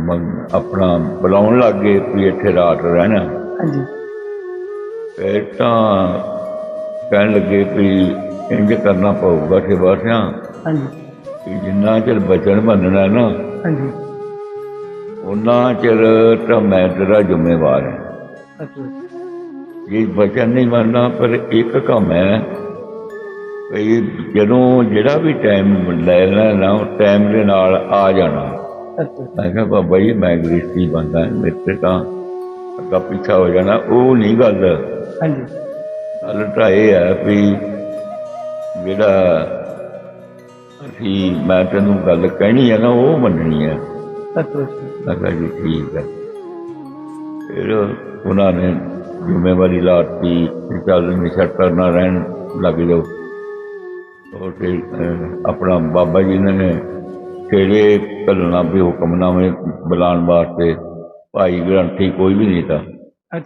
ਮੰਗ- ਆਪਣਾ ਬੁਲਾਉਣ ਲੱਗ ਗਏ ਵੀ ਇੱਥੇ ਰਾਤ ਰਹਿਣਾ। ਹਾਂਜੀ। ਫਿਰ ਤਾਂ ਕਹਿਣ ਲੱਗੇ ਵੀ ਇੰਜ ਕਰਨਾ ਪਊਗਾ ਕਿ ਬਾਸਿਆਂ ਹਾਂਜੀ। ਕਿ ਜਿੰਨਾ ਚਿਰ ਬਚਨ ਬੰਨਣਾ ਨਾ ਹਾਂਜੀ। ਉਹਨਾਂ ਚਿਰ ਤਾਂ ਮੈਂ ਤੇਰਾ ਜ਼ਿੰਮੇਵਾਰ ਹਾਂ। ਅੱਛਾ। ਇਹ ਬਚਨ ਨਹੀਂ ਮੰਨਣਾ ਪਰ ਇੱਕ ਕੰਮ ਹੈ। ਵੀ ਜਦੋਂ ਜਿਹੜਾ ਵੀ ਟਾਈਮ ਲੈ ਲੈਣਾ ਉਹ ਟਾਈਮ ਦੇ ਨਾਲ ਆ ਜਾਣਾ। ਮੈਂ ਕਿਹਾ ਬਾਬਾ ਜੀ ਮੈਂ ਗ੍ਰਿਸ਼ਤੀ ਬੰਦਾ ਮੇਰੇ ਤੇ ਤਾਂ ਅੱਗਾ ਪਿੱਛਾ ਹੋ ਜਾਣਾ। ਉਹ ਨਹੀਂ ਗੱਲ। ਹਾਂਜੀ। ਗੱਲ ਤਾਂ ਇਹ ਹੈ ਵੀ ਜਿਹੜਾ ਅਸੀਂ ਮੈਂ ਤੈਨੂੰ ਗੱਲ ਕਹਿਣੀ ਹੈ ਨਾ ਉਹ ਮੰਨਣੀ ਹੈ। ਮੈਂ ਕਿਹਾ ਜੀ ਠੀਕ ਹੈ। ਫਿਰ ਉਹਨਾਂ ਨੇ ਜ਼ਿੰਮੇਵਾਰੀ ਲਾਤੀ ਚੱਲ ਨਿਸ਼ਾ ਕਰਨਾ ਰਹਿਣ ਲੱਗ ਜਾਓ। ਉਹ ਫਿਰ ਅਹ, ਆਪਣਾ ਬਾਬਾ ਜੀ ਨੇ ਕਿਹੜੇ ਘੱਲਣਾ ਵੀ ਹੁਕਮਨਾਮੇ ਬੁਲਾਉਣ ਵਾਸਤੇ। ਭਾਈ ਗ੍ਰੰਥੀ ਕੋਈ ਵੀ ਨਹੀਂ ਤਾਂ।